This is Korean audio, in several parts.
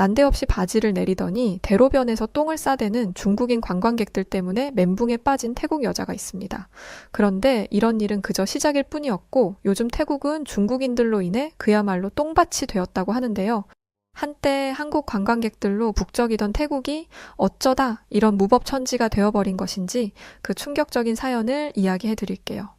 난데없이 바지를 내리더니 대로변에서 똥을 싸대는 중국인 관광객들 때문에 멘붕에 빠진 태국 여자가 있습니다. 그런데 이런 일은 그저 시작일 뿐이었고 요즘 태국은 중국인들로 인해 그야말로 똥밭이 되었다고 하는데요. 한때 한국 관광객들로 북적이던 태국이 어쩌다 이런 무법천지가 되어버린 것인지 그 충격적인 사연을 이야기해 드릴게요.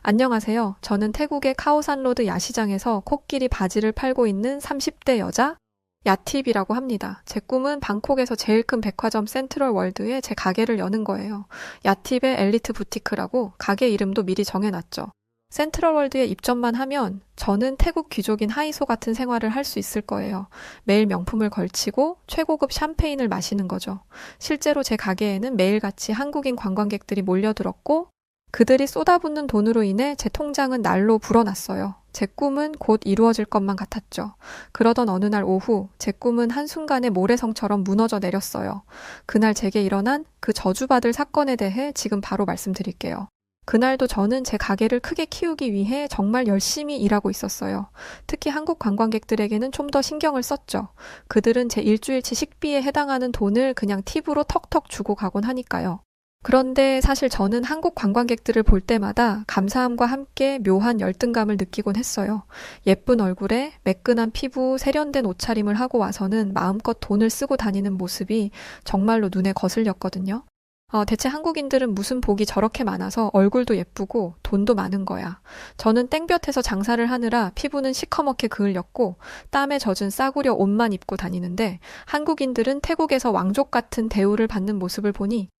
안녕하세요. 저는 태국의 카오산로드 야시장에서 코끼리 바지를 팔고 있는 30대 여자 야팁이라고 합니다. 제 꿈은 방콕에서 제일 큰 백화점 센트럴 월드에 제 가게를 여는 거예요. 야팁의 엘리트 부티크라고 가게 이름도 미리 정해놨죠. 센트럴 월드에 입점만 하면 저는 태국 귀족인 하이소 같은 생활을 할 수 있을 거예요. 매일 명품을 걸치고 최고급 샴페인을 마시는 거죠. 실제로 제 가게에는 매일같이 한국인 관광객들이 몰려들었고 그들이 쏟아붓는 돈으로 인해 제 통장은 날로 불어났어요. 제 꿈은 곧 이루어질 것만 같았죠. 그러던 어느 날 오후 제 꿈은 한순간에 모래성처럼 무너져 내렸어요. 그날 제게 일어난 그 저주받을 사건에 대해 지금 바로 말씀드릴게요. 그날도 저는 제 가게를 크게 키우기 위해 정말 열심히 일하고 있었어요. 특히 한국 관광객들에게는 좀 더 신경을 썼죠. 그들은 제 일주일치 식비에 해당하는 돈을 그냥 팁으로 턱턱 주고 가곤 하니까요. 그런데 사실 저는 한국 관광객들을 볼 때마다 감사함과 함께 묘한 열등감을 느끼곤 했어요. 예쁜 얼굴에 매끈한 피부, 세련된 옷차림을 하고 와서는 마음껏 돈을 쓰고 다니는 모습이 정말로 눈에 거슬렸거든요. 어, 대체 한국인들은 무슨 복이 저렇게 많아서 얼굴도 예쁘고 돈도 많은 거야. 저는 땡볕에서 장사를 하느라 피부는 시커멓게 그을렸고 땀에 젖은 싸구려 옷만 입고 다니는데 한국인들은 태국에서 왕족 같은 대우를 받는 모습을 보니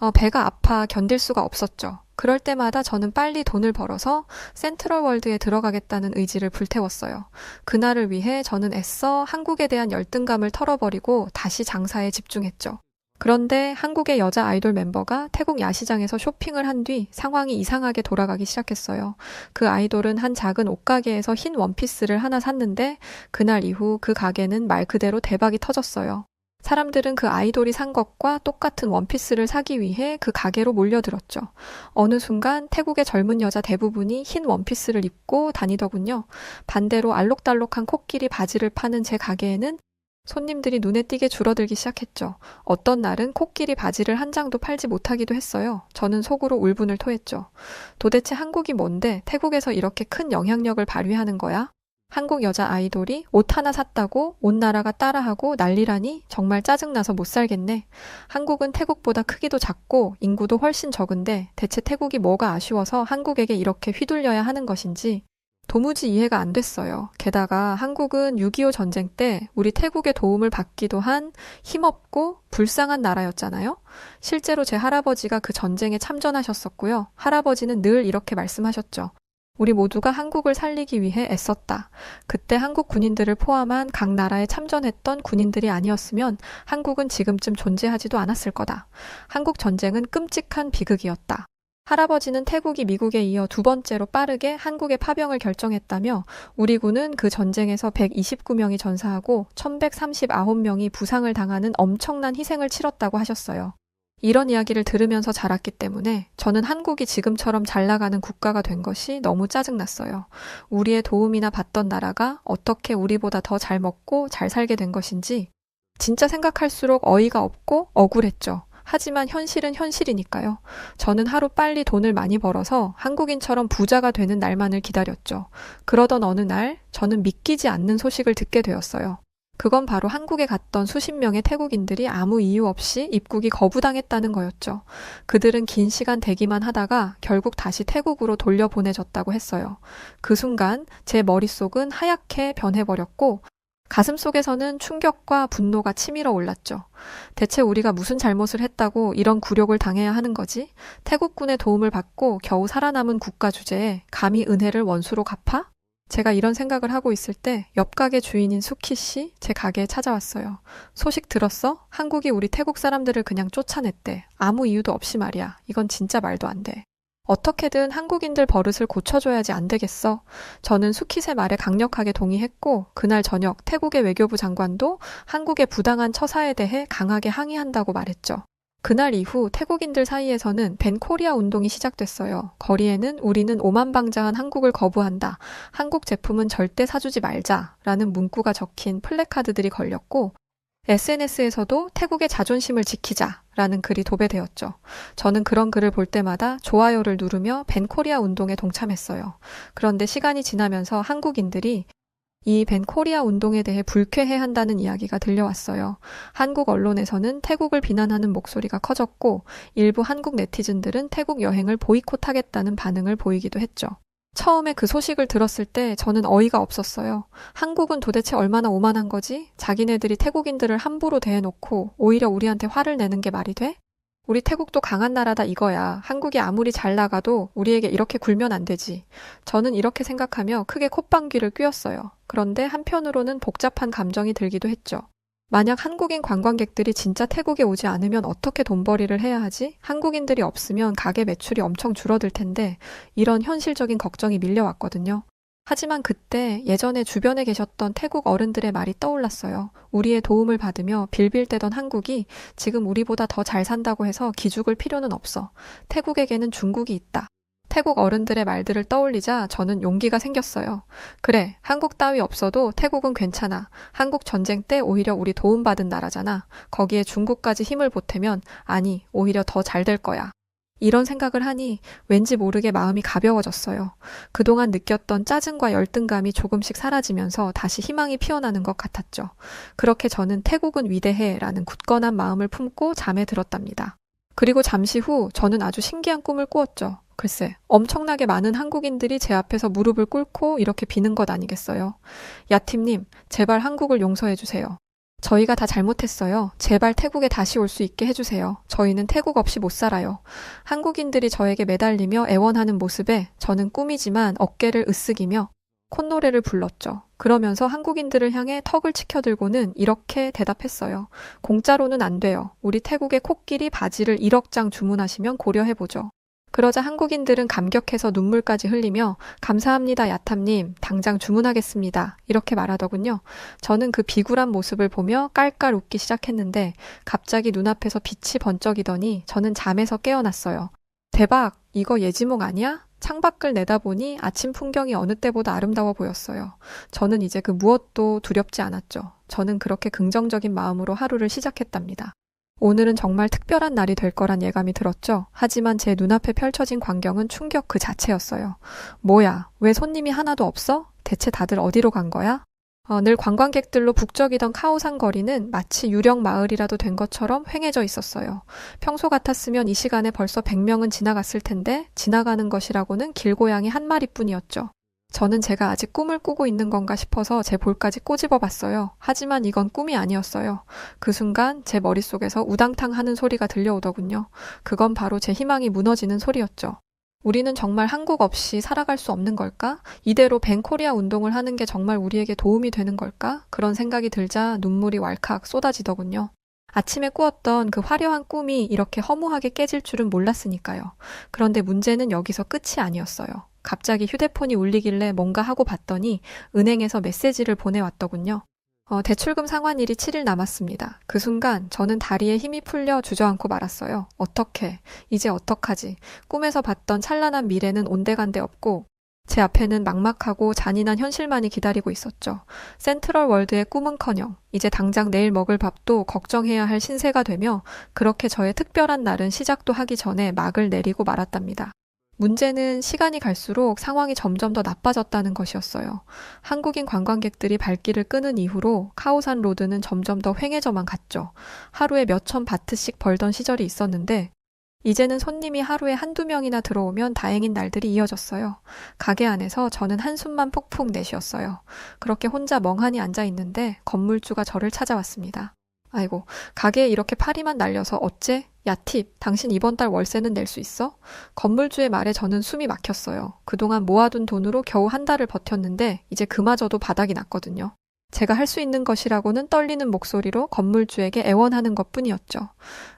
어, 배가 아파 견딜 수가 없었죠. 그럴 때마다 저는 빨리 돈을 벌어서 센트럴 월드에 들어가겠다는 의지를 불태웠어요. 그날을 위해 저는 애써 한국에 대한 열등감을 털어버리고 다시 장사에 집중했죠. 그런데 한국의 여자 아이돌 멤버가 태국 야시장에서 쇼핑을 한 뒤 상황이 이상하게 돌아가기 시작했어요. 그 아이돌은 한 작은 옷가게에서 흰 원피스를 하나 샀는데 그날 이후 그 가게는 말 그대로 대박이 터졌어요. 사람들은 그 아이돌이 산 것과 똑같은 원피스를 사기 위해 그 가게로 몰려들었죠. 어느 순간 태국의 젊은 여자 대부분이 흰 원피스를 입고 다니더군요. 반대로 알록달록한 코끼리 바지를 파는 제 가게에는 손님들이 눈에 띄게 줄어들기 시작했죠. 어떤 날은 코끼리 바지를 한 장도 팔지 못하기도 했어요. 저는 속으로 울분을 토했죠. 도대체 한국이 뭔데 태국에서 이렇게 큰 영향력을 발휘하는 거야? 한국 여자 아이돌이 옷 하나 샀다고 온 나라가 따라하고 난리라니 정말 짜증나서 못 살겠네. 한국은 태국보다 크기도 작고 인구도 훨씬 적은데 대체 태국이 뭐가 아쉬워서 한국에게 이렇게 휘둘려야 하는 것인지 도무지 이해가 안 됐어요. 게다가 한국은 6.25 전쟁 때 우리 태국의 도움을 받기도 한 힘없고 불쌍한 나라였잖아요. 실제로 제 할아버지가 그 전쟁에 참전하셨었고요. 할아버지는 늘 이렇게 말씀하셨죠. 우리 모두가 한국을 살리기 위해 애썼다. 그때 한국 군인들을 포함한 각 나라에 참전했던 군인들이 아니었으면 한국은 지금쯤 존재하지도 않았을 거다. 한국 전쟁은 끔찍한 비극이었다. 할아버지는 태국이 미국에 이어 두 번째로 빠르게 한국의 파병을 결정했다며 우리 군은 그 전쟁에서 129명이 전사하고 1139명이 부상을 당하는 엄청난 희생을 치렀다고 하셨어요. 이런 이야기를 들으면서 자랐기 때문에 저는 한국이 지금처럼 잘 나가는 국가가 된 것이 너무 짜증났어요. 우리의 도움이나 받던 나라가 어떻게 우리보다 더 잘 먹고 잘 살게 된 것인지 진짜 생각할수록 어이가 없고 억울했죠. 하지만 현실은 현실이니까요. 저는 하루 빨리 돈을 많이 벌어서 한국인처럼 부자가 되는 날만을 기다렸죠. 그러던 어느 날 저는 믿기지 않는 소식을 듣게 되었어요. 그건 바로 한국에 갔던 수십 명의 태국인들이 아무 이유 없이 입국이 거부당했다는 거였죠. 그들은 긴 시간 대기만 하다가 결국 다시 태국으로 돌려보내졌다고 했어요. 그 순간 제 머릿속은 하얗게 변해버렸고 가슴 속에서는 충격과 분노가 치밀어 올랐죠. 대체 우리가 무슨 잘못을 했다고 이런 굴욕을 당해야 하는 거지? 태국군의 도움을 받고 겨우 살아남은 국가 주제에 감히 은혜를 원수로 갚아? 제가 이런 생각을 하고 있을 때 옆 가게 주인인 수키 씨 제 가게에 찾아왔어요. 소식 들었어? 한국이 우리 태국 사람들을 그냥 쫓아냈대. 아무 이유도 없이 말이야. 이건 진짜 말도 안 돼. 어떻게든 한국인들 버릇을 고쳐줘야지 안 되겠어. 저는 수키의 말에 강력하게 동의했고, 그날 저녁 태국의 외교부 장관도 한국의 부당한 처사에 대해 강하게 항의한다고 말했죠. 그날 이후 태국인들 사이에서는 벤 코리아 운동이 시작됐어요. 거리에는 우리는 오만방자한 한국을 거부한다. 한국 제품은 절대 사주지 말자. 라는 문구가 적힌 플래카드들이 걸렸고, SNS에서도 태국의 자존심을 지키자 라는 글이 도배되었죠. 저는 그런 글을 볼 때마다 좋아요를 누르며 벤코리아 운동에 동참했어요. 그런데 시간이 지나면서 한국인들이 이 벤코리아 운동에 대해 불쾌해 한다는 이야기가 들려왔어요. 한국 언론에서는 태국을 비난하는 목소리가 커졌고 일부 한국 네티즌들은 태국 여행을 보이콧하겠다는 반응을 보이기도 했죠. 처음에 그 소식을 들었을 때 저는 어이가 없었어요. 한국은 도대체 얼마나 오만한 거지? 자기네들이 태국인들을 함부로 대해놓고 오히려 우리한테 화를 내는 게 말이 돼? 우리 태국도 강한 나라다 이거야. 한국이 아무리 잘 나가도 우리에게 이렇게 굴면 안 되지. 저는 이렇게 생각하며 크게 콧방귀를 뀌었어요. 그런데 한편으로는 복잡한 감정이 들기도 했죠. 만약 한국인 관광객들이 진짜 태국에 오지 않으면 어떻게 돈벌이를 해야 하지? 한국인들이 없으면 가게 매출이 엄청 줄어들 텐데 이런 현실적인 걱정이 밀려왔거든요. 하지만 그때 예전에 주변에 계셨던 태국 어른들의 말이 떠올랐어요. 우리의 도움을 받으며 빌빌대던 한국이 지금 우리보다 더 잘 산다고 해서 기죽을 필요는 없어. 태국에게는 중국이 있다. 태국 어른들의 말들을 떠올리자 저는 용기가 생겼어요. 그래, 한국 따위 없어도 태국은 괜찮아. 한국 전쟁 때 오히려 우리 도움받은 나라잖아. 거기에 중국까지 힘을 보태면, 아니, 오히려 더 잘 될 거야. 이런 생각을 하니 왠지 모르게 마음이 가벼워졌어요. 그동안 느꼈던 짜증과 열등감이 조금씩 사라지면서 다시 희망이 피어나는 것 같았죠. 그렇게 저는 태국은 위대해 라는 굳건한 마음을 품고 잠에 들었답니다. 그리고 잠시 후 저는 아주 신기한 꿈을 꾸었죠. 글쎄, 엄청나게 많은 한국인들이 제 앞에서 무릎을 꿇고 이렇게 비는 것 아니겠어요? 야팀님, 제발 한국을 용서해주세요. 저희가 다 잘못했어요. 제발 태국에 다시 올 수 있게 해주세요. 저희는 태국 없이 못 살아요. 한국인들이 저에게 매달리며 애원하는 모습에 저는 꿈이지만 어깨를 으쓱이며 콧노래를 불렀죠. 그러면서 한국인들을 향해 턱을 치켜들고는 이렇게 대답했어요. 공짜로는 안 돼요. 우리 태국의 코끼리 바지를 1억 장 주문하시면 고려해보죠. 그러자 한국인들은 감격해서 눈물까지 흘리며 감사합니다 야탐님 당장 주문하겠습니다 이렇게 말하더군요. 저는 그 비굴한 모습을 보며 깔깔 웃기 시작했는데 갑자기 눈앞에서 빛이 번쩍이더니 저는 잠에서 깨어났어요. 대박 이거 예지몽 아니야? 창밖을 내다보니 아침 풍경이 어느 때보다 아름다워 보였어요. 저는 이제 그 무엇도 두렵지 않았죠. 저는 그렇게 긍정적인 마음으로 하루를 시작했답니다. 오늘은 정말 특별한 날이 될 거란 예감이 들었죠. 하지만 제 눈앞에 펼쳐진 광경은 충격 그 자체였어요. 뭐야, 왜 손님이 하나도 없어? 대체 다들 어디로 간 거야? 어, 늘 관광객들로 북적이던 카오산 거리는 마치 유령 마을이라도 된 것처럼 횡해져 있었어요. 평소 같았으면 이 시간에 벌써 100명은 지나갔을 텐데 지나가는 것이라고는 길고양이 한 마리뿐이었죠. 저는 제가 아직 꿈을 꾸고 있는 건가 싶어서 제 볼까지 꼬집어 봤어요. 하지만 이건 꿈이 아니었어요. 그 순간 제 머릿속에서 우당탕 하는 소리가 들려오더군요. 그건 바로 제 희망이 무너지는 소리였죠. 우리는 정말 한국 없이 살아갈 수 없는 걸까? 이대로 벤코리아 운동을 하는 게 정말 우리에게 도움이 되는 걸까? 그런 생각이 들자 눈물이 왈칵 쏟아지더군요. 아침에 꾸었던 그 화려한 꿈이 이렇게 허무하게 깨질 줄은 몰랐으니까요. 그런데 문제는 여기서 끝이 아니었어요. 갑자기 휴대폰이 울리길래 뭔가 하고 봤더니 은행에서 메시지를 보내왔더군요. 어, 대출금 상환일이 7일 남았습니다. 그 순간 저는 다리에 힘이 풀려 주저앉고 말았어요. 어떻게? 이제 어떡하지? 꿈에서 봤던 찬란한 미래는 온데간데 없고 제 앞에는 막막하고 잔인한 현실만이 기다리고 있었죠. 센트럴 월드의 꿈은커녕 이제 당장 내일 먹을 밥도 걱정해야 할 신세가 되며 그렇게 저의 특별한 날은 시작도 하기 전에 막을 내리고 말았답니다. 문제는 시간이 갈수록 상황이 점점 더 나빠졌다는 것이었어요. 한국인 관광객들이 발길을 끄는 이후로 카오산 로드는 점점 더 횡해져만 갔죠. 하루에 몇천 바트씩 벌던 시절이 있었는데 이제는 손님이 하루에 한두 명이나 들어오면 다행인 날들이 이어졌어요. 가게 안에서 저는 한숨만 폭풍 내쉬었어요. 그렇게 혼자 멍하니 앉아 있는데 건물주가 저를 찾아왔습니다. 아이고, 가게에 이렇게 파리만 날려서 어째? 야, 팁, 당신 이번 달 월세는 낼 수 있어? 건물주의 말에 저는 숨이 막혔어요. 그동안 모아둔 돈으로 겨우 한 달을 버텼는데, 이제 그마저도 바닥이 났거든요. 제가 할 수 있는 것이라고는 떨리는 목소리로 건물주에게 애원하는 것 뿐이었죠.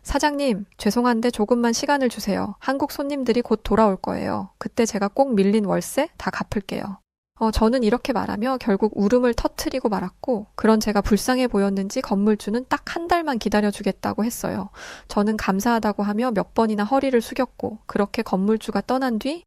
사장님, 죄송한데 조금만 시간을 주세요. 한국 손님들이 곧 돌아올 거예요. 그때 제가 꼭 밀린 월세 다 갚을게요. 어, 저는 이렇게 말하며 결국 울음을 터트리고 말았고, 그런 제가 불쌍해 보였는지 건물주는 딱 한 달만 기다려주겠다고 했어요. 저는 감사하다고 하며 몇 번이나 허리를 숙였고, 그렇게 건물주가 떠난 뒤,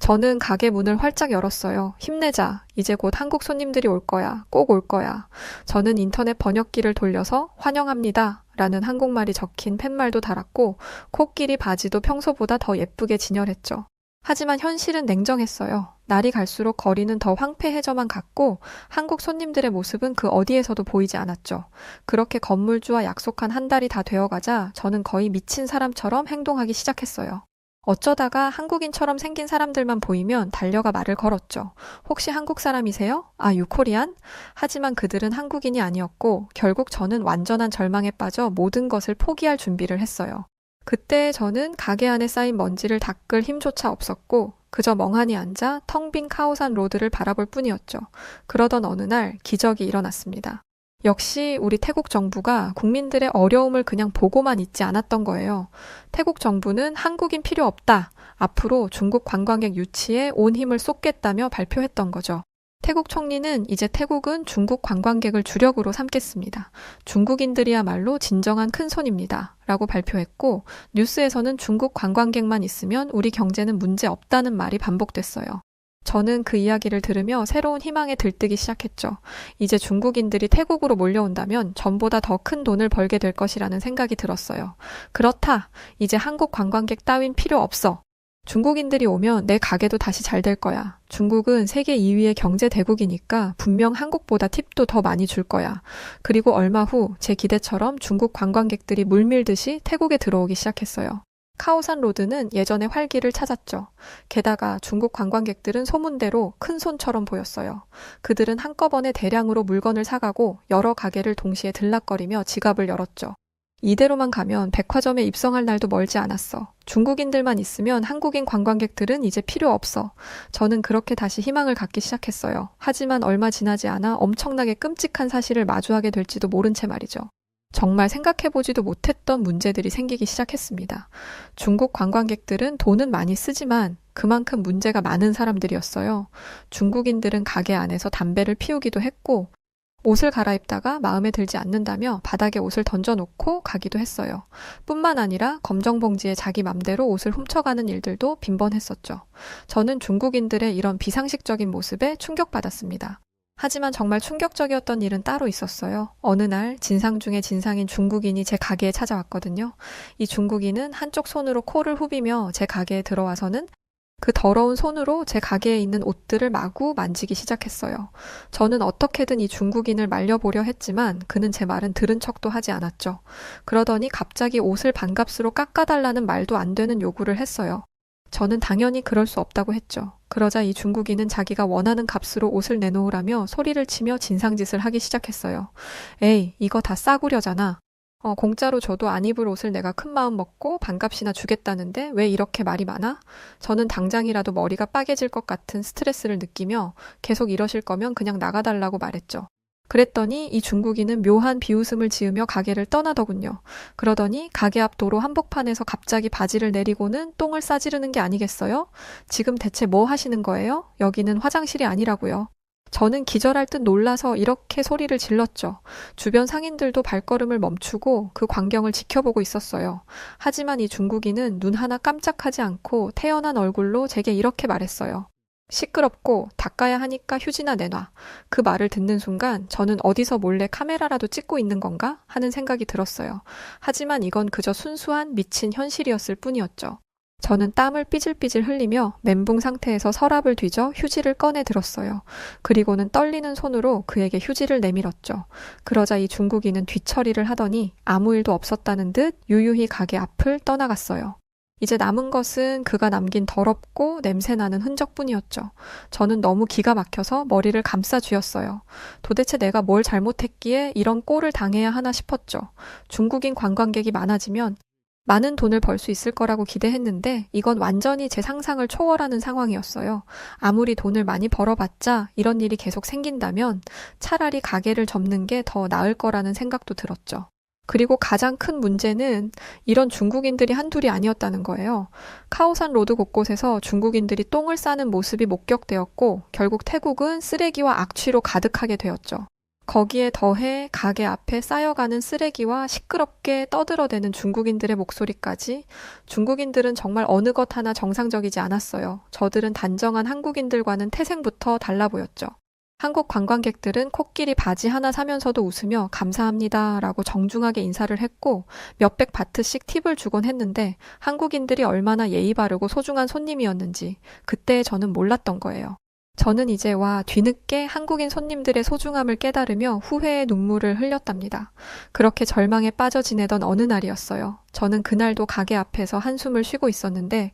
저는 가게 문을 활짝 열었어요. 힘내자. 이제 곧 한국 손님들이 올 거야. 꼭 올 거야. 저는 인터넷 번역기를 돌려서 환영합니다. 라는 한국말이 적힌 팻말도 달았고, 코끼리 바지도 평소보다 더 예쁘게 진열했죠. 하지만 현실은 냉정했어요. 날이 갈수록 거리는 더 황폐해져만 갔고 한국 손님들의 모습은 그 어디에서도 보이지 않았죠. 그렇게 건물주와 약속한 한 달이 다 되어가자 저는 거의 미친 사람처럼 행동하기 시작했어요. 어쩌다가 한국인처럼 생긴 사람들만 보이면 달려가 말을 걸었죠. 혹시 한국 사람이세요? 아, 유코리안? 하지만 그들은 한국인이 아니었고 결국 저는 완전한 절망에 빠져 모든 것을 포기할 준비를 했어요. 그때 저는 가게 안에 쌓인 먼지를 닦을 힘조차 없었고 그저 멍하니 앉아 텅 빈 카오산 로드를 바라볼 뿐이었죠. 그러던 어느 날 기적이 일어났습니다. 역시 우리 태국 정부가 국민들의 어려움을 그냥 보고만 있지 않았던 거예요. 태국 정부는 한국인 필요 없다. 앞으로 중국 관광객 유치에 온 힘을 쏟겠다며 발표했던 거죠. 태국 총리는 이제 태국은 중국 관광객을 주력으로 삼겠습니다. 중국인들이야말로 진정한 큰손입니다. 라고 발표했고, 뉴스에서는 중국 관광객만 있으면 우리 경제는 문제 없다는 말이 반복됐어요. 저는 그 이야기를 들으며 새로운 희망에 들뜨기 시작했죠. 이제 중국인들이 태국으로 몰려온다면 전보다 더 큰 돈을 벌게 될 것이라는 생각이 들었어요. 그렇다. 이제 한국 관광객 따윈 필요 없어. 중국인들이 오면 내 가게도 다시 잘 될 거야. 중국은 세계 2위의 경제 대국이니까 분명 한국보다 팁도 더 많이 줄 거야. 그리고 얼마 후 제 기대처럼 중국 관광객들이 물밀듯이 태국에 들어오기 시작했어요. 카오산 로드는 예전의 활기를 찾았죠. 게다가 중국 관광객들은 소문대로 큰 손처럼 보였어요. 그들은 한꺼번에 대량으로 물건을 사가고 여러 가게를 동시에 들락거리며 지갑을 열었죠. 이대로만 가면 백화점에 입성할 날도 멀지 않았어. 중국인들만 있으면 한국인 관광객들은 이제 필요 없어. 저는 그렇게 다시 희망을 갖기 시작했어요. 하지만 얼마 지나지 않아 엄청나게 끔찍한 사실을 마주하게 될지도 모른 채 말이죠. 정말 생각해보지도 못했던 문제들이 생기기 시작했습니다. 중국 관광객들은 돈은 많이 쓰지만 그만큼 문제가 많은 사람들이었어요. 중국인들은 가게 안에서 담배를 피우기도 했고, 옷을 갈아입다가 마음에 들지 않는다며 바닥에 옷을 던져놓고 가기도 했어요. 뿐만 아니라 검정 봉지에 자기 맘대로 옷을 훔쳐가는 일들도 빈번했었죠. 저는 중국인들의 이런 비상식적인 모습에 충격받았습니다. 하지만 정말 충격적이었던 일은 따로 있었어요. 어느 날 진상 중에 진상인 중국인이 제 가게에 찾아왔거든요. 이 중국인은 한쪽 손으로 코를 후비며 제 가게에 들어와서는 그 더러운 손으로 제 가게에 있는 옷들을 마구 만지기 시작했어요. 저는 어떻게든 이 중국인을 말려보려 했지만 그는 제 말은 들은 척도 하지 않았죠. 그러더니 갑자기 옷을 반값으로 깎아달라는 말도 안 되는 요구를 했어요. 저는 당연히 그럴 수 없다고 했죠. 그러자 이 중국인은 자기가 원하는 값으로 옷을 내놓으라며 소리를 치며 진상짓을 하기 시작했어요. 에이, 이거 다 싸구려잖아. 어, 공짜로 줘도 안 입을 옷을 내가 큰 마음 먹고 반값이나 주겠다는데 왜 이렇게 말이 많아? 저는 당장이라도 머리가 빠개질 것 같은 스트레스를 느끼며 계속 이러실 거면 그냥 나가달라고 말했죠. 그랬더니 이 중국인은 묘한 비웃음을 지으며 가게를 떠나더군요. 그러더니 가게 앞 도로 한복판에서 갑자기 바지를 내리고는 똥을 싸지르는 게 아니겠어요? 지금 대체 뭐 하시는 거예요? 여기는 화장실이 아니라고요. 저는 기절할 듯 놀라서 이렇게 소리를 질렀죠. 주변 상인들도 발걸음을 멈추고 그 광경을 지켜보고 있었어요. 하지만 이 중국인은 눈 하나 깜짝하지 않고 태연한 얼굴로 제게 이렇게 말했어요. 시끄럽고 닦아야 하니까 휴지나 내놔. 그 말을 듣는 순간 저는 어디서 몰래 카메라라도 찍고 있는 건가 하는 생각이 들었어요. 하지만 이건 그저 순수한 미친 현실이었을 뿐이었죠. 저는 땀을 삐질삐질 흘리며 멘붕 상태에서 서랍을 뒤져 휴지를 꺼내 들었어요. 그리고는 떨리는 손으로 그에게 휴지를 내밀었죠. 그러자 이 중국인은 뒤처리를 하더니 아무 일도 없었다는 듯 유유히 가게 앞을 떠나갔어요. 이제 남은 것은 그가 남긴 더럽고 냄새나는 흔적뿐이었죠. 저는 너무 기가 막혀서 머리를 감싸 쥐었어요. 도대체 내가 뭘 잘못했기에 이런 꼴을 당해야 하나 싶었죠. 중국인 관광객이 많아지면 많은 돈을 벌 수 있을 거라고 기대했는데 이건 완전히 제 상상을 초월하는 상황이었어요. 아무리 돈을 많이 벌어봤자 이런 일이 계속 생긴다면 차라리 가게를 접는 게 더 나을 거라는 생각도 들었죠. 그리고 가장 큰 문제는 이런 중국인들이 한둘이 아니었다는 거예요. 카오산 로드 곳곳에서 중국인들이 똥을 싸는 모습이 목격되었고 결국 태국은 쓰레기와 악취로 가득하게 되었죠. 거기에 더해 가게 앞에 쌓여가는 쓰레기와 시끄럽게 떠들어대는 중국인들의 목소리까지 중국인들은 정말 어느 것 하나 정상적이지 않았어요. 저들은 단정한 한국인들과는 태생부터 달라 보였죠. 한국 관광객들은 코끼리 바지 하나 사면서도 웃으며 감사합니다 라고 정중하게 인사를 했고 몇백 바트씩 팁을 주곤 했는데 한국인들이 얼마나 예의 바르고 소중한 손님이었는지 그때 저는 몰랐던 거예요. 저는 이제 와 뒤늦게 한국인 손님들의 소중함을 깨달으며 후회의 눈물을 흘렸답니다. 그렇게 절망에 빠져 지내던 어느 날이었어요. 저는 그날도 가게 앞에서 한숨을 쉬고 있었는데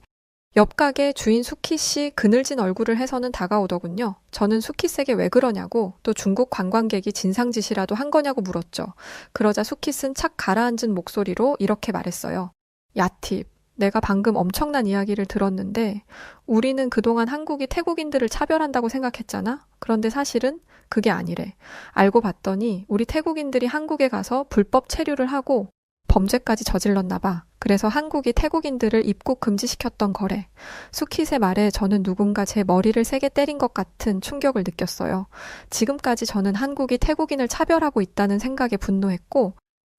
옆 가게 주인 수키 씨 그늘진 얼굴을 해서는 다가오더군요. 저는 수키 씨에게 왜 그러냐고 또 중국 관광객이 진상짓이라도 한 거냐고 물었죠. 그러자 수키 씨는 착 가라앉은 목소리로 이렇게 말했어요. 야팁, 내가 방금 엄청난 이야기를 들었는데 우리는 그동안 한국이 태국인들을 차별한다고 생각했잖아? 그런데 사실은 그게 아니래. 알고 봤더니 우리 태국인들이 한국에 가서 불법 체류를 하고 범죄까지 저질렀나 봐. 그래서 한국이 태국인들을 입국 금지시켰던 거래. 수킷의 말에 저는 누군가 제 머리를 세게 때린 것 같은 충격을 느꼈어요. 지금까지 저는 한국이 태국인을 차별하고 있다는 생각에 분노했고,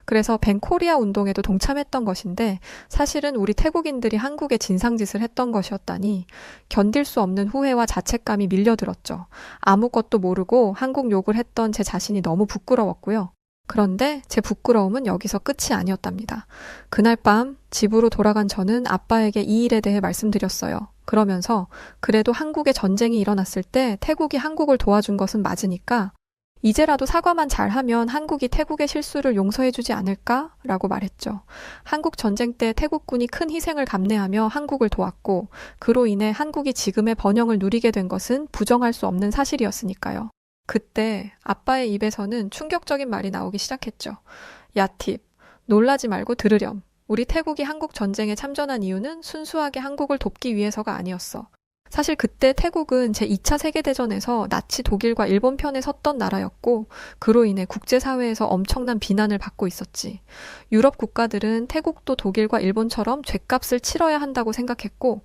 그래서 벤코리아 운동에도 동참했던 것인데 사실은 우리 태국인들이 한국에 진상짓을 했던 것이었다니 견딜 수 없는 후회와 자책감이 밀려들었죠. 아무것도 모르고 한국 욕을 했던 제 자신이 너무 부끄러웠고요. 그런데 제 부끄러움은 여기서 끝이 아니었답니다. 그날 밤 집으로 돌아간 저는 아빠에게 이 일에 대해 말씀드렸어요. 그러면서 그래도 한국에 전쟁이 일어났을 때 태국이 한국을 도와준 것은 맞으니까 이제라도 사과만 잘하면 한국이 태국의 실수를 용서해주지 않을까? 라고 말했죠. 한국 전쟁 때 태국군이 큰 희생을 감내하며 한국을 도왔고, 그로 인해 한국이 지금의 번영을 누리게 된 것은 부정할 수 없는 사실이었으니까요. 그때 아빠의 입에서는 충격적인 말이 나오기 시작했죠. 야 팁, 놀라지 말고 들으렴. 우리 태국이 한국 전쟁에 참전한 이유는 순수하게 한국을 돕기 위해서가 아니었어. 사실 그때 태국은 제2차 세계대전에서 나치 독일과 일본 편에 섰던 나라였고, 그로 인해 국제사회에서 엄청난 비난을 받고 있었지. 유럽 국가들은 태국도 독일과 일본처럼 죗값을 치러야 한다고 생각했고,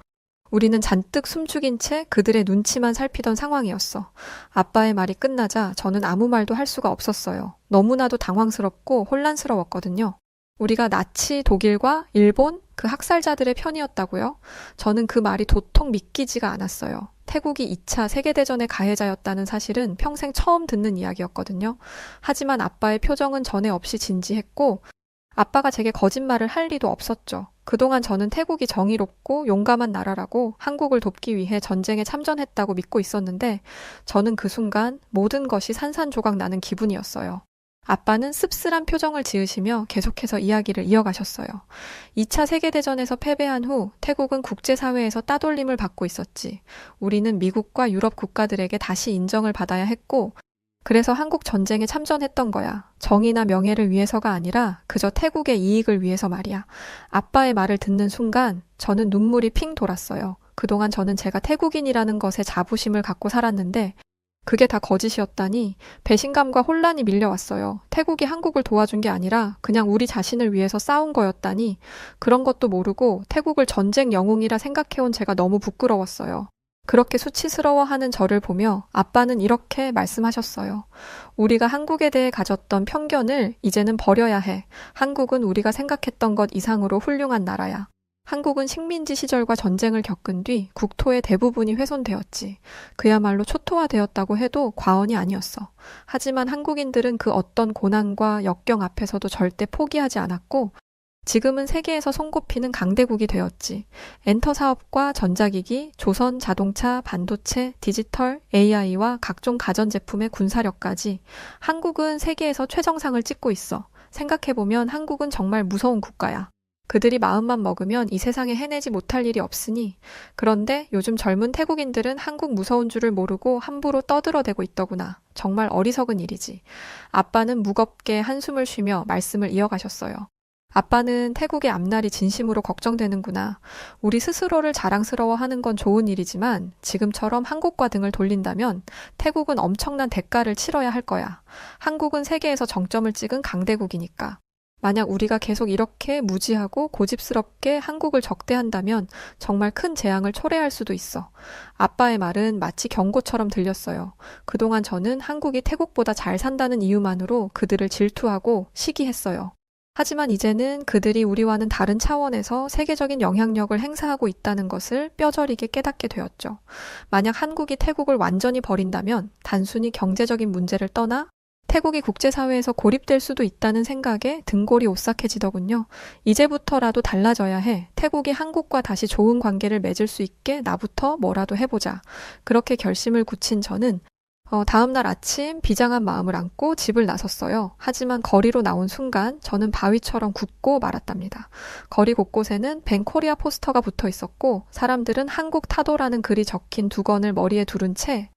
우리는 잔뜩 숨죽인 채 그들의 눈치만 살피던 상황이었어. 아빠의 말이 끝나자 저는 아무 말도 할 수가 없었어요. 너무나도 당황스럽고 혼란스러웠거든요. 우리가 나치 독일과 일본 그 학살자들의 편이었다고요? 저는 그 말이 도통 믿기지가 않았어요. 태국이 2차 세계대전의 가해자였다는 사실은 평생 처음 듣는 이야기였거든요. 하지만 아빠의 표정은 전에 없이 진지했고, 아빠가 제게 거짓말을 할 리도 없었죠. 그동안 저는 태국이 정의롭고 용감한 나라라고 한국을 돕기 위해 전쟁에 참전했다고 믿고 있었는데 저는 그 순간 모든 것이 산산조각 나는 기분이었어요. 아빠는 씁쓸한 표정을 지으시며 계속해서 이야기를 이어가셨어요. 2차 세계대전에서 패배한 후 태국은 국제사회에서 따돌림을 받고 있었지. 우리는 미국과 유럽 국가들에게 다시 인정을 받아야 했고, 그래서 한국 전쟁에 참전했던 거야. 정의나 명예를 위해서가 아니라 그저 태국의 이익을 위해서 말이야. 아빠의 말을 듣는 순간 저는 눈물이 핑 돌았어요. 그동안 저는 제가 태국인이라는 것에 자부심을 갖고 살았는데 그게 다 거짓이었다니 배신감과 혼란이 밀려왔어요. 태국이 한국을 도와준 게 아니라 그냥 우리 자신을 위해서 싸운 거였다니 그런 것도 모르고 태국을 전쟁 영웅이라 생각해온 제가 너무 부끄러웠어요. 그렇게 수치스러워하는 저를 보며 아빠는 이렇게 말씀하셨어요. 우리가 한국에 대해 가졌던 편견을 이제는 버려야 해. 한국은 우리가 생각했던 것 이상으로 훌륭한 나라야. 한국은 식민지 시절과 전쟁을 겪은 뒤 국토의 대부분이 훼손되었지. 그야말로 초토화되었다고 해도 과언이 아니었어. 하지만 한국인들은 그 어떤 고난과 역경 앞에서도 절대 포기하지 않았고 지금은 세계에서 손꼽히는 강대국이 되었지. 엔터 사업과 전자기기, 조선 자동차, 반도체, 디지털, AI와 각종 가전제품의 군사력까지 한국은 세계에서 최정상을 찍고 있어. 생각해보면 한국은 정말 무서운 국가야. 그들이 마음만 먹으면 이 세상에 해내지 못할 일이 없으니 그런데 요즘 젊은 태국인들은 한국 무서운 줄을 모르고 함부로 떠들어대고 있더구나. 정말 어리석은 일이지. 아빠는 무겁게 한숨을 쉬며 말씀을 이어가셨어요. 아빠는 태국의 앞날이 진심으로 걱정되는구나. 우리 스스로를 자랑스러워 하는 건 좋은 일이지만 지금처럼 한국과 등을 돌린다면 태국은 엄청난 대가를 치러야 할 거야. 한국은 세계에서 정점을 찍은 강대국이니까. 만약 우리가 계속 이렇게 무지하고 고집스럽게 한국을 적대한다면 정말 큰 재앙을 초래할 수도 있어. 아빠의 말은 마치 경고처럼 들렸어요. 그동안 저는 한국이 태국보다 잘 산다는 이유만으로 그들을 질투하고 시기했어요. 하지만 이제는 그들이 우리와는 다른 차원에서 세계적인 영향력을 행사하고 있다는 것을 뼈저리게 깨닫게 되었죠. 만약 한국이 태국을 완전히 버린다면 단순히 경제적인 문제를 떠나 태국이 국제사회에서 고립될 수도 있다는 생각에 등골이 오싹해지더군요. 이제부터라도 달라져야 해. 태국이 한국과 다시 좋은 관계를 맺을 수 있게 나부터 뭐라도 해보자. 그렇게 결심을 굳힌 저는 어, 다음날 아침 비장한 마음을 안고 집을 나섰어요. 하지만 거리로 나온 순간 저는 바위처럼 굳고 말았답니다. 거리 곳곳에는 벤코리아 포스터가 붙어 있었고 사람들은 한국 타도라는 글이 적힌 두건을 머리에 두른 채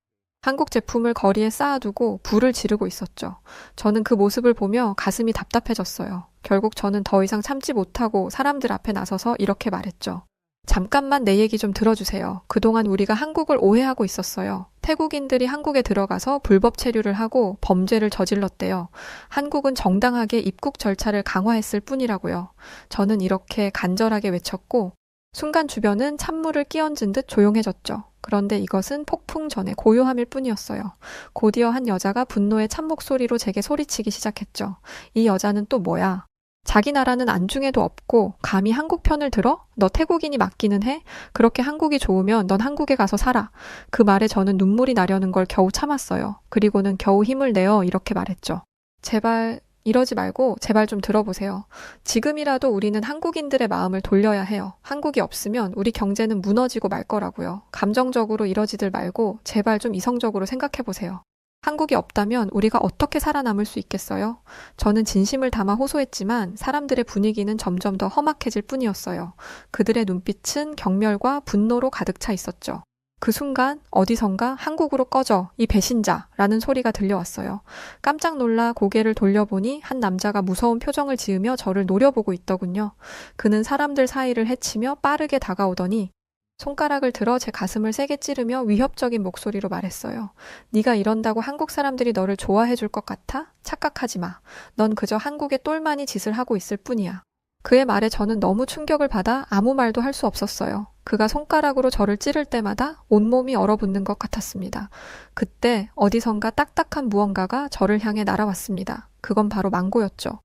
한국 제품을 거리에 쌓아두고 불을 지르고 있었죠. 저는 그 모습을 보며 가슴이 답답해졌어요. 결국 저는 더 이상 참지 못하고 사람들 앞에 나서서 이렇게 말했죠. 잠깐만 내 얘기 좀 들어주세요. 그동안 우리가 한국을 오해하고 있었어요. 태국인들이 한국에 들어가서 불법 체류를 하고 범죄를 저질렀대요. 한국은 정당하게 입국 절차를 강화했을 뿐이라고요. 저는 이렇게 간절하게 외쳤고, 순간 주변은 찬물을 끼얹은 듯 조용해졌죠. 그런데 이것은 폭풍 전의 고요함일 뿐이었어요. 곧이어 한 여자가 분노의 찬목소리로 제게 소리치기 시작했죠. 이 여자는 또 뭐야? 자기 나라는 안중에도 없고 감히 한국 편을 들어? 너 태국인이 맞기는 해? 그렇게 한국이 좋으면 넌 한국에 가서 살아. 그 말에 저는 눈물이 나려는 걸 겨우 참았어요. 그리고는 겨우 힘을 내어 이렇게 말했죠. 제발 이러지 말고 제발 좀 들어보세요. 지금이라도 우리는 한국인들의 마음을 돌려야 해요. 한국이 없으면 우리 경제는 무너지고 말 거라고요. 감정적으로 이러지들 말고 제발 좀 이성적으로 생각해 보세요. 한국이 없다면 우리가 어떻게 살아남을 수 있겠어요? 저는 진심을 담아 호소했지만 사람들의 분위기는 점점 더 험악해질 뿐이었어요. 그들의 눈빛은 경멸과 분노로 가득 차 있었죠. 그 순간 어디선가 한국으로 꺼져 이 배신자라는 소리가 들려왔어요. 깜짝 놀라 고개를 돌려보니 한 남자가 무서운 표정을 지으며 저를 노려보고 있더군요. 그는 사람들 사이를 헤치며 빠르게 다가오더니 손가락을 들어 제 가슴을 세게 찌르며 위협적인 목소리로 말했어요. 네가 이런다고 한국 사람들이 너를 좋아해 줄 것 같아? 착각하지 마. 넌 그저 한국의 똘마니 짓을 하고 있을 뿐이야. 그의 말에 저는 너무 충격을 받아 아무 말도 할 수 없었어요. 그가 손가락으로 저를 찌를 때마다 온몸이 얼어붙는 것 같았습니다. 그때 어디선가 딱딱한 무언가가 저를 향해 날아왔습니다. 그건 바로 망고였죠.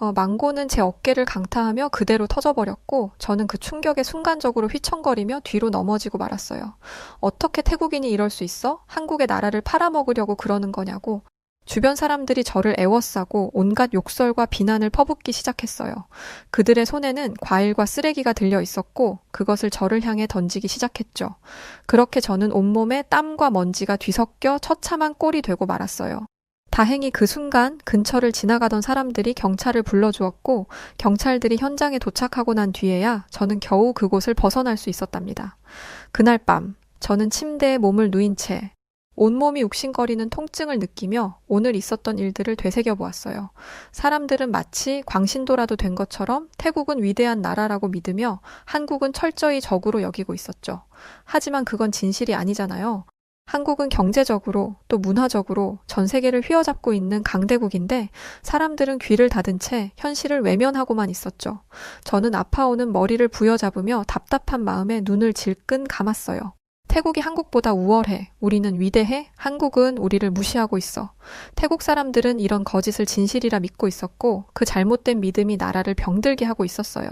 어, 망고는 제 어깨를 강타하며 그대로 터져버렸고 저는 그 충격에 순간적으로 휘청거리며 뒤로 넘어지고 말았어요. 어떻게 태국인이 이럴 수 있어? 한국의 나라를 팔아먹으려고 그러는 거냐고 주변 사람들이 저를 애워싸고 온갖 욕설과 비난을 퍼붓기 시작했어요. 그들의 손에는 과일과 쓰레기가 들려 있었고 그것을 저를 향해 던지기 시작했죠. 그렇게 저는 온몸에 땀과 먼지가 뒤섞여 처참한 꼴이 되고 말았어요. 다행히 그 순간 근처를 지나가던 사람들이 경찰을 불러주었고 경찰들이 현장에 도착하고 난 뒤에야 저는 겨우 그곳을 벗어날 수 있었답니다. 그날 밤 저는 침대에 몸을 누인 채 온몸이 욱신거리는 통증을 느끼며 오늘 있었던 일들을 되새겨 보았어요. 사람들은 마치 광신도라도 된 것처럼 태국은 위대한 나라라고 믿으며 한국은 철저히 적으로 여기고 있었죠. 하지만 그건 진실이 아니잖아요. 한국은 경제적으로 또 문화적으로 전 세계를 휘어잡고 있는 강대국인데 사람들은 귀를 닫은 채 현실을 외면하고만 있었죠. 저는 아파오는 머리를 부여잡으며 답답한 마음에 눈을 질끈 감았어요. 태국이 한국보다 우월해. 우리는 위대해. 한국은 우리를 무시하고 있어. 태국 사람들은 이런 거짓을 진실이라 믿고 있었고 그 잘못된 믿음이 나라를 병들게 하고 있었어요.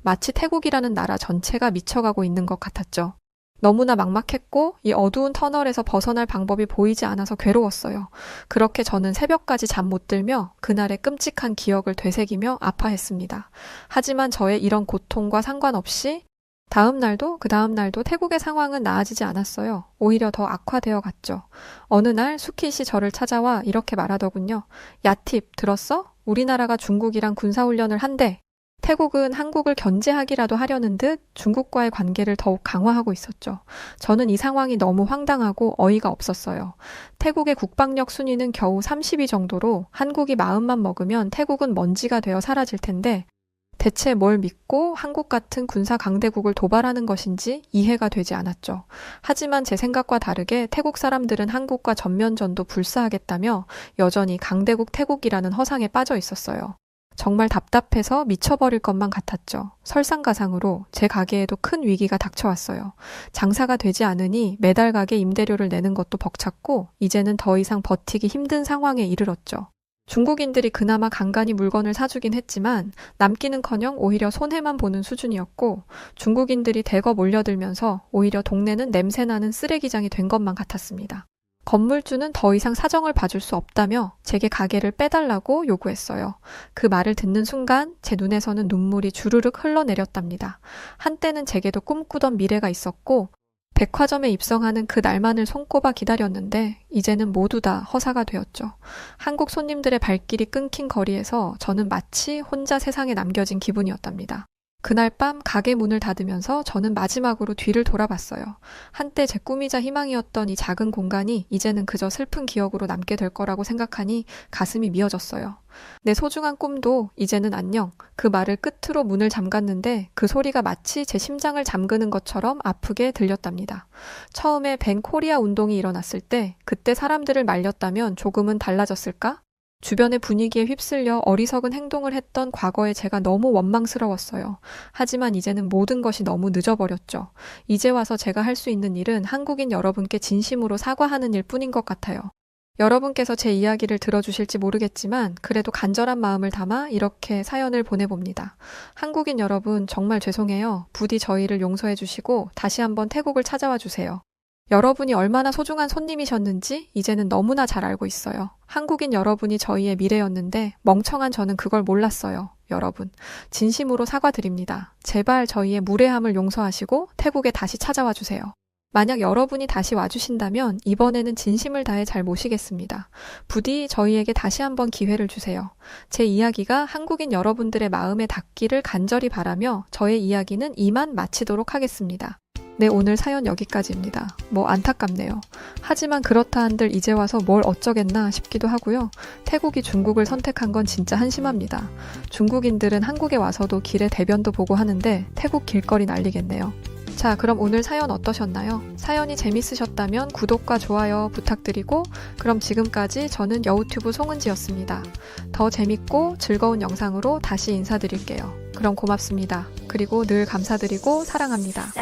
마치 태국이라는 나라 전체가 미쳐가고 있는 것 같았죠. 너무나 막막했고 이 어두운 터널에서 벗어날 방법이 보이지 않아서 괴로웠어요. 그렇게 저는 새벽까지 잠 못 들며 그날의 끔찍한 기억을 되새기며 아파했습니다. 하지만 저의 이런 고통과 상관없이 다음 날도 그 다음 날도 태국의 상황은 나아지지 않았어요. 오히려 더 악화되어 갔죠. 어느 날 수키씨 저를 찾아와 이렇게 말하더군요. 야팁 들었어? 우리나라가 중국이랑 군사훈련을 한대. 태국은 한국을 견제하기라도 하려는 듯 중국과의 관계를 더욱 강화하고 있었죠. 저는 이 상황이 너무 황당하고 어이가 없었어요. 태국의 국방력 순위는 겨우 30위 정도로 한국이 마음만 먹으면 태국은 먼지가 되어 사라질 텐데 대체 뭘 믿고 한국 같은 군사 강대국을 도발하는 것인지 이해가 되지 않았죠. 하지만 제 생각과 다르게 태국 사람들은 한국과 전면전도 불사하겠다며 여전히 강대국 태국이라는 허상에 빠져 있었어요. 정말 답답해서 미쳐버릴 것만 같았죠. 설상가상으로 제 가게에도 큰 위기가 닥쳐왔어요. 장사가 되지 않으니 매달 가게 임대료를 내는 것도 벅찼고 이제는 더 이상 버티기 힘든 상황에 이르렀죠. 중국인들이 그나마 간간히 물건을 사주긴 했지만 남기는커녕 오히려 손해만 보는 수준이었고 중국인들이 대거 몰려들면서 오히려 동네는 냄새나는 쓰레기장이 된 것만 같았습니다. 건물주는 더 이상 사정을 봐줄 수 없다며 제게 가게를 빼달라고 요구했어요. 그 말을 듣는 순간 제 눈에서는 눈물이 주르륵 흘러내렸답니다. 한때는 제게도 꿈꾸던 미래가 있었고 백화점에 입성하는 그 날만을 손꼽아 기다렸는데 이제는 모두 다 허사가 되었죠. 한국 손님들의 발길이 끊긴 거리에서 저는 마치 혼자 세상에 남겨진 기분이었답니다. 그날 밤 가게 문을 닫으면서 저는 마지막으로 뒤를 돌아봤어요. 한때 제 꿈이자 희망이었던 이 작은 공간이 이제는 그저 슬픈 기억으로 남게 될 거라고 생각하니 가슴이 미어졌어요. 내 소중한 꿈도 이제는 안녕. 그 말을 끝으로 문을 잠갔는데 그 소리가 마치 제 심장을 잠그는 것처럼 아프게 들렸답니다. 처음에 벤 코리아 운동이 일어났을 때 그때 사람들을 말렸다면 조금은 달라졌을까? 주변의 분위기에 휩쓸려 어리석은 행동을 했던 과거의 제가 너무 원망스러웠어요. 하지만 이제는 모든 것이 너무 늦어버렸죠. 이제 와서 제가 할 수 있는 일은 한국인 여러분께 진심으로 사과하는 일 뿐인 것 같아요. 여러분께서 제 이야기를 들어주실지 모르겠지만 그래도 간절한 마음을 담아 이렇게 사연을 보내봅니다. 한국인 여러분 정말 죄송해요. 부디 저희를 용서해 주시고 다시 한번 태국을 찾아와 주세요. 여러분이 얼마나 소중한 손님이셨는지 이제는 너무나 잘 알고 있어요. 한국인 여러분이 저희의 미래였는데 멍청한 저는 그걸 몰랐어요. 여러분, 진심으로 사과드립니다. 제발 저희의 무례함을 용서하시고 태국에 다시 찾아와 주세요. 만약 여러분이 다시 와주신다면 이번에는 진심을 다해 잘 모시겠습니다. 부디 저희에게 다시 한번 기회를 주세요. 제 이야기가 한국인 여러분들의 마음에 닿기를 간절히 바라며 저의 이야기는 이만 마치도록 하겠습니다. 네, 오늘 사연 여기까지입니다. 뭐 안타깝네요. 하지만 그렇다 한들 이제 와서 뭘 어쩌겠나 싶기도 하고요. 태국이 중국을 선택한 건 진짜 한심합니다. 중국인들은 한국에 와서도 길에 대변도 보고 하는데 태국 길거리 난리겠네요. 자, 그럼 오늘 사연 어떠셨나요? 사연이 재밌으셨다면 구독과 좋아요 부탁드리고, 그럼 지금까지 저는 여우튜브 송은지였습니다. 더 재밌고 즐거운 영상으로 다시 인사드릴게요. 그럼 고맙습니다. 그리고 늘 감사드리고 사랑합니다.